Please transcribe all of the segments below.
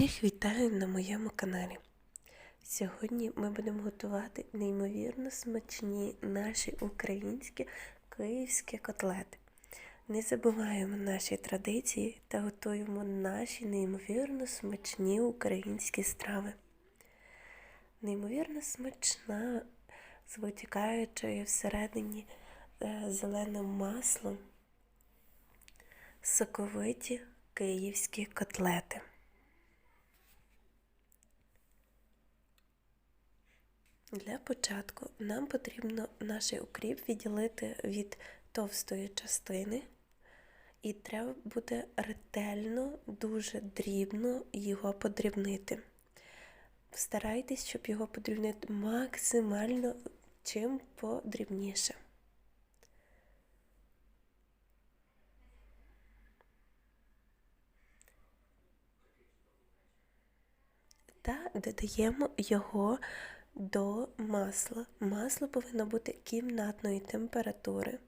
Всіх вітаю на моєму каналі. Сьогодні ми будемо готувати неймовірно смачні наші українські київські котлети. Не забуваємо наші традиції та готуємо наші неймовірно смачні українські страви. Неймовірно смачна, з витікаючою всередині е, зеленим маслом соковиті київські котлети. Для початку нам потрібно наш укріп відділити від товстої частини, і треба буде ретельно, дуже дрібно його подрібнити. Старайтесь, щоб його подрібнити максимально чим подрібніше. Та додаємо його до масла. Масло повинно бути кімнатної температури.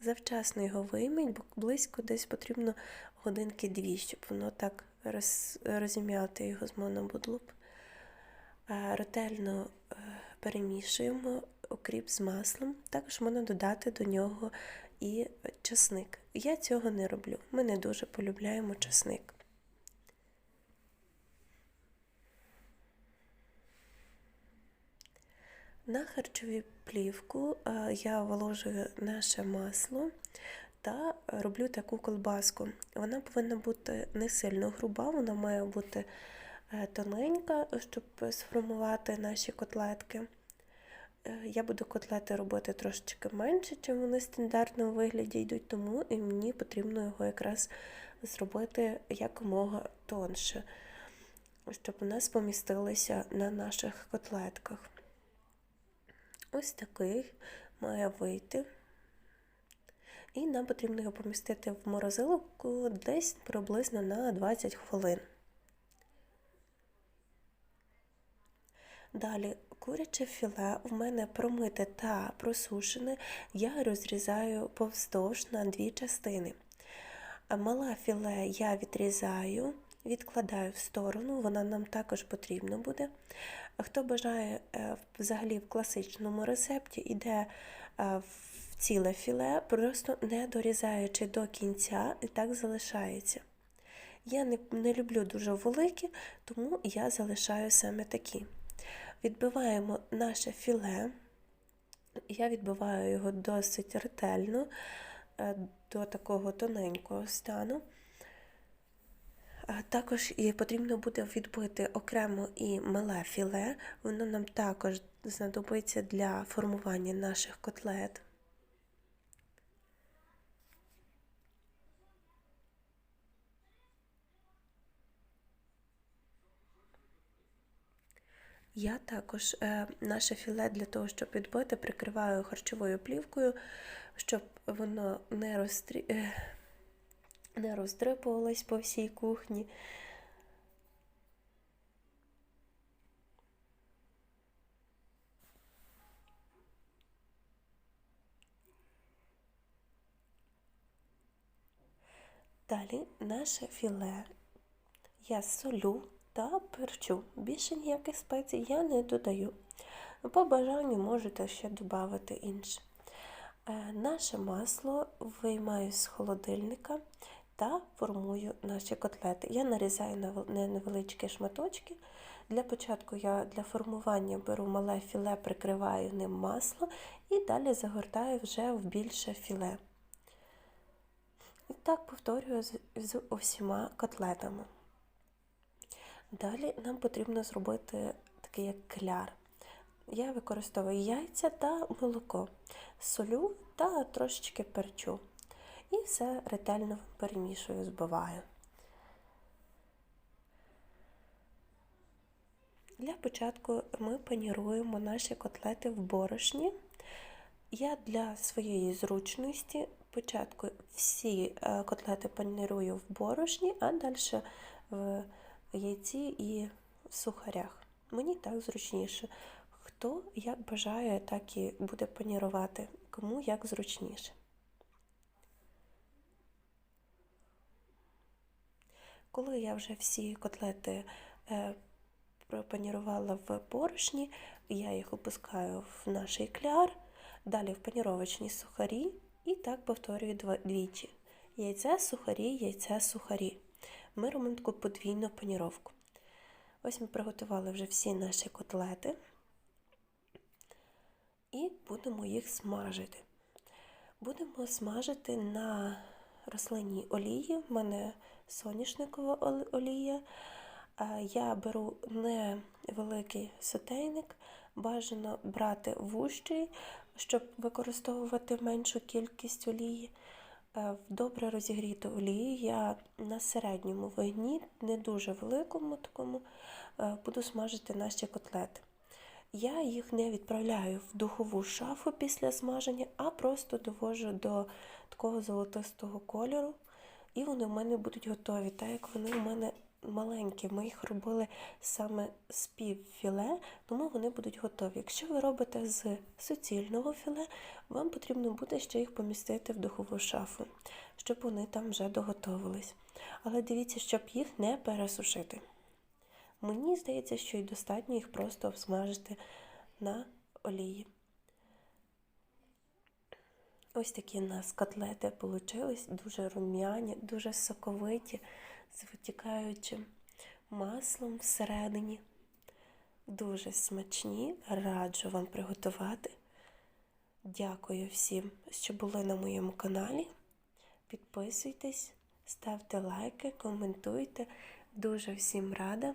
Завчасно його вийміть, бо близько десь потрібно годинки дві, щоб воно так роз, розім'яти його з монобудлуб. Ретельно е, перемішуємо окріп з маслом, також можна додати до нього і часник. Я цього не роблю. Ми не дуже полюбляємо часник. На харчову плівку я виложую наше масло та роблю таку колбаску. Вона повинна бути не сильно груба, вона має бути е, тоненька, щоб сформувати наші котлетки. Е, я буду котлети робити трошечки менше, ніж вони в стандартному вигляді йдуть, тому і мені потрібно його якраз зробити якомога тонше, щоб у нас на наших котлетках. Ось такий має вийти. І нам потрібно його помістити в морозилку десь приблизно на 20 хвилин. Далі куряче філе у мене промите та просушене, я розрізаю повздовж на дві частини. Мала філе я відрізаю, відкладаю в сторону, вона нам також потрібна буде. Хто бажає е, взагалі в класичному рецепті, йде е, в ціле філе, просто не дорізаючи до кінця, і так залишається. Я не, не люблю дуже великі, тому я залишаю саме такі. Відбиваємо наше філе, я відбиваю його досить ретельно е, до такого тоненького стану. Також і потрібно буде відбити окремо і мале філе, воно нам також знадобиться для формування наших котлет. Я також е, наше філе для того, щоб відбити, прикриваю харчовою плівкою, щоб воно не розстрі... Не роздрипувалась по всій кухні. Далі наше філе я солю та перчу. Більше ніяких спецій я не додаю. По бажанню можете ще додати інше. Е, наше масло виймаю з холодильника та формую наші котлети. Я нарізаю на невеличкі шматочки. Для початку я для формування беру мале філе, прикриваю ним масло і далі загортаю вже в більше філе. І так повторюю з усіма котлетами. Далі нам потрібно зробити такий як кляр. Я використовую яйця та молоко, солю та трошечки перчу. І все ретельно перемішую, збиваю. Для початку ми паніруємо наші котлети в борошні. Я для своєї зручності спочатку всі е, котлети панірую в борошні, а далі в яйці і в сухарях. Мені так зручніше. Хто як бажає, так і буде панірувати, кому як зручніше. Коли я вже всі котлети е, пропанірувала в борошні, я їх опускаю в наш кляр, далі в паніровочні сухарі і так повторюю двічі. Яйце, сухарі, яйце, сухарі. Ми робимо таку подвійну паніровку. Ось ми приготували вже всі наші котлети і будемо їх смажити. Будемо смажити на рослинній олії. У мене соняшникова олія. Я беру невеликий сотейник, бажано брати вущий, щоб використовувати меншу кількість олії. Е, В добре розігріту олію я на середньому вогні, не дуже великому такому, е, буду смажити наші котлети. Я їх не відправляю в духову шафу після смаження, а просто довожу до такого золотистого кольору, і вони в мене будуть готові. Так як вони у мене маленькі, ми їх робили саме з півфіле, тому вони будуть готові. Якщо ви робите з суцільного філе, вам потрібно буде ще їх помістити в духову шафу, щоб вони там вже доготовились. Але дивіться, щоб їх не пересушити. Мені здається, що й достатньо їх просто обсмажити на олії. Ось такі у нас котлети получились, дуже рум'яні, дуже соковиті, з витікаючим маслом всередині. Дуже смачні, раджу вам приготувати. Дякую всім, що були на моєму каналі. Підписуйтесь, ставте лайки, коментуйте. Дуже всім рада.